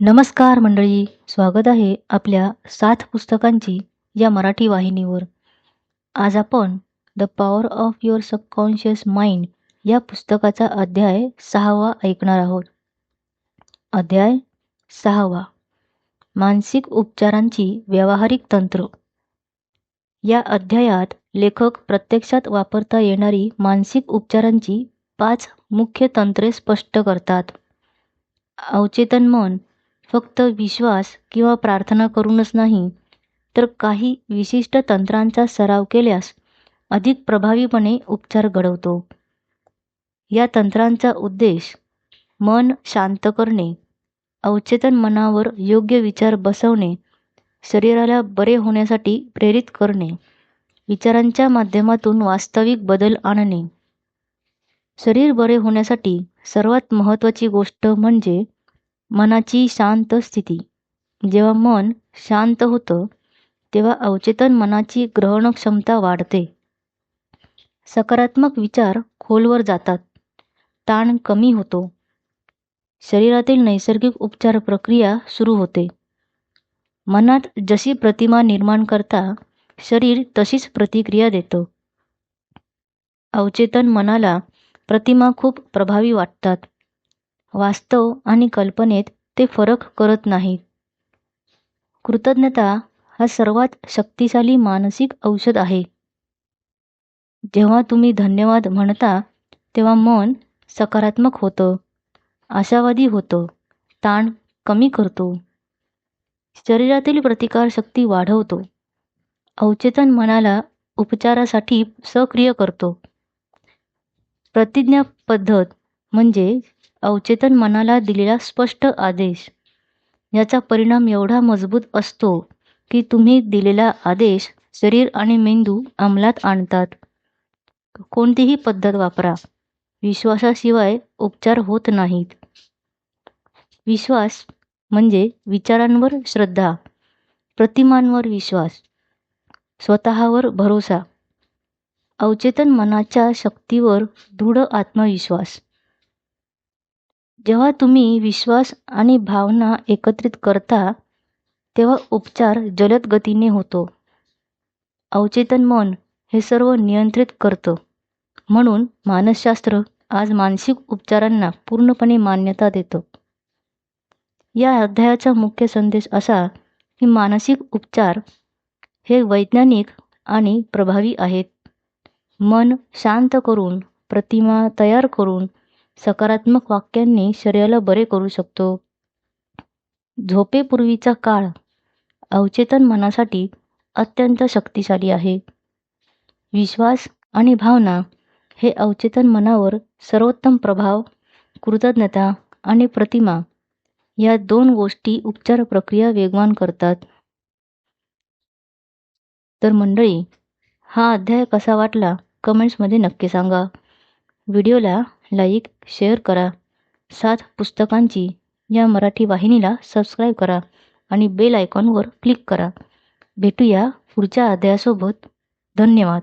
नमस्कार मंडळी स्वागत आहे आपल्या सात पुस्तकांची या मराठी वाहिनीवर. आज आपण the power of your subconscious mind या पुस्तकाचा अध्याय सहावा ऐकणार आहोत. अध्याय सहावा. मानसिक उपचारांची व्यावहारिक तंत्र. या अध्यायात लेखक प्रत्यक्षात वापरता येणारी मानसिक उपचारांची पाच मुख्य तंत्रे स्पष्ट करतात. अवचेतन मन फक्त विश्वास किंवा प्रार्थना करूनच नाही तर काही विशिष्ट तंत्रांचा सराव केल्यास अधिक प्रभावीपणे उपचार घडवतो. या तंत्रांचा उद्देश मन शांत करणे अवचेतन मनावर योग्य विचार बसवणे शरीराला बरे होण्यासाठी प्रेरित करणे विचारांच्या माध्यमातून वास्तविक बदल आणणे. शरीर बरे होण्यासाठी सर्वात महत्त्वाची गोष्ट म्हणजे मनाची शांत स्थिती. जेव्हा मन शांत होतं तेव्हा अवचेतन मनाची ग्रहण क्षमता वाढते. सकारात्मक विचार खोलवर जातात. ताण कमी होतो. शरीरातील नैसर्गिक उपचार प्रक्रिया सुरू होते. मनात जशी प्रतिमा निर्माण करता शरीर तशीच प्रतिक्रिया देतं. अवचेतन मनाला प्रतिमा खूप प्रभावी वाटतात. वास्तव आणि कल्पनेत ते फरक करत नाहीत. कृतज्ञता हा सर्वात शक्तिशाली मानसिक औषध आहे. जेव्हा तुम्ही धन्यवाद म्हणता तेव्हा मन सकारात्मक होतं आशावादी होतं ताण कमी करतो. शरीरातील प्रतिकारशक्ती वाढवतो. अवचेतन मनाला उपचारासाठी सक्रिय करतो. प्रतिज्ञा पद्धत म्हणजे अवचेतन मनाला दिलेला स्पष्ट आदेश. याचा परिणाम एवढा मजबूत असतो की तुम्ही दिलेला आदेश शरीर आणि मेंदू अंमलात आणतात. कोणतीही पद्धत वापरा. विश्वासाशिवाय उपचार होत नाहीत. विश्वास म्हणजे विचारांवर श्रद्धा प्रतिमांवर विश्वास स्वतःवर भरोसा. अवचेतन मनाच्या शक्तीवर दृढ आत्मविश्वास. जेव्हा तुम्ही विश्वास आणि भावना एकत्रित करता तेव्हा उपचार जलद गतीने होतो. अवचेतन मन हे सर्व नियंत्रित करतं. म्हणून मानसशास्त्र आज मानसिक उपचारांना पूर्णपणे मान्यता देतं. या अध्यायाचा मुख्य संदेश असा की मानसिक उपचार हे वैज्ञानिक आणि प्रभावी आहेत. मन शांत करून प्रतिमा तयार करून सकारात्मक वाक्यांनी शरीराला बरे करू शकतो. झोपेपूर्वीचा काळ अवचेतन मनासाठी अत्यंत शक्तिशाली आहे. विश्वास आणि भावना हे अवचेतन मनावर सर्वोत्तम प्रभाव कृतज्ञता आणि प्रतिमा या दोन गोष्टी उपचार प्रक्रिया वेगवान करतात. तर मंडळी हा अध्याय कसा वाटला? कमेंट्समध्ये नक्की सांगा. व्हिडिओला लाईक शेअर करा. सात पुस्तकांची या मराठी वाहिनीला सबस्क्राईब करा आणि बेल आयकॉनवर क्लिक करा. भेटूया पुढच्या अध्यायासोबत. धन्यवाद.